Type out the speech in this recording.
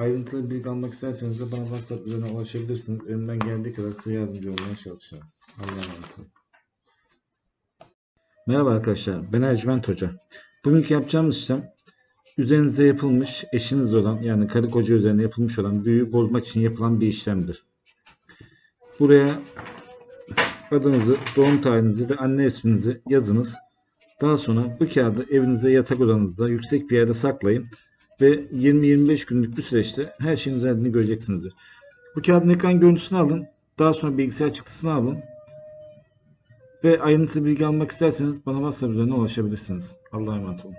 Ayrıntılı bilgi almak isterseniz de bana WhatsApp üzerinden ulaşabilirsiniz. Elimden geldiği kadar size yardımcı olmaya çalışacağım. Allah'a emanet olun. Merhaba arkadaşlar, ben Ercüment Hoca. Bugünkü yapacağımız işlem üzerinize yapılmış, eşiniz olan yani karı koca üzerine yapılmış olan büyüyü bozmak için yapılan bir işlemdir. Buraya adınızı, doğum tarihinizi ve anne isminizi yazınız. Daha sonra bu kağıdı evinizde yatak odanızda yüksek bir yerde saklayın ve 20-25 günlük bir süreçte her şeyin düzeldiğini göreceksinizdir. Bu kağıdın ekran görüntüsünü alın. Daha sonra bilgisayar çıktısını alın. Ve ayrıntılı bilgi almak isterseniz bana WhatsApp üzerinden ulaşabilirsiniz. Allah'a emanet olun.